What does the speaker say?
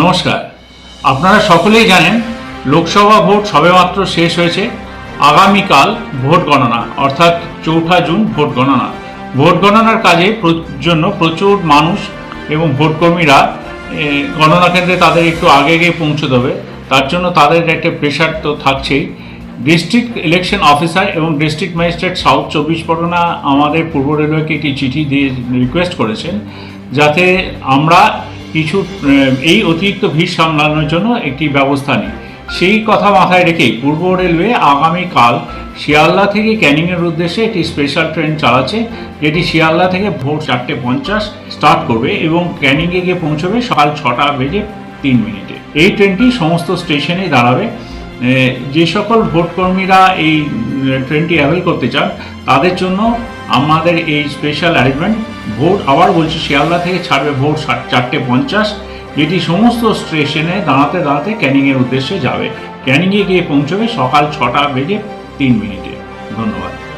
নমস্কার। আপনারা সকলেই জানেন, লোকসভা ভোট সবেমাত্র শেষ হয়েছে। আগামীকাল ভোট গণনা, অর্থাৎ চৌঠা জুন ভোট গণনা। ভোট গণনার কাজে জন্য প্রচুর মানুষ এবং ভোটকর্মীরা গণনা কেন্দ্রে তাদের একটু আগে গিয়ে পৌঁছতে হবে তার জন্য তাদের একটা প্রেশার তো থাকছেই। ডিস্ট্রিক্ট ইলেকশন অফিসার এবং ডিস্ট্রিক্ট ম্যাজিস্ট্রেট সাউথ চব্বিশ পরগনা আমাদের পূর্ব রেলওয়েকে একটি চিঠি দিয়ে রিকোয়েস্ট করেছেন, যাতে আমরা কিছু এই অতিরিক্ত ভিড় সামলানোর জন্য একটি ব্যবস্থা নেই সেই কথা মাথায় রেখেই পূর্ব রেলওয়ে আগামীকাল শিয়ালদা থেকে ক্যানিংয়ের উদ্দেশ্যে একটি স্পেশাল ট্রেন চালাচ্ছে, যেটি শিয়ালদা থেকে ভোর চারটে পঞ্চাশ স্টার্ট করবে এবং ক্যানিংয়ে গিয়ে পৌঁছবে সকাল ছটা বেজে তিন মিনিটে। এই ট্রেনটি সমস্ত স্টেশনে দাঁড়াবে। যে সকল ভোটকর্মীরা এই ট্রেনটি অ্যাভেল করতে চান, তাদের জন্য আমাদের এই স্পেশাল অ্যারেঞ্জমেন্ট ভোট আবার বলছি, শিয়ালদা থেকে ছাড়বে ভোর চারটে পঞ্চাশ। যেটি সমস্ত স্টেশনে দাঁড়াতে দাঁড়াতে ক্যানিংয়ের উদ্দেশ্যে যাবে। ক্যানিংয়ে গিয়ে পৌঁছবে সকাল ছটা বেজে তিন মিনিটে। ধন্যবাদ।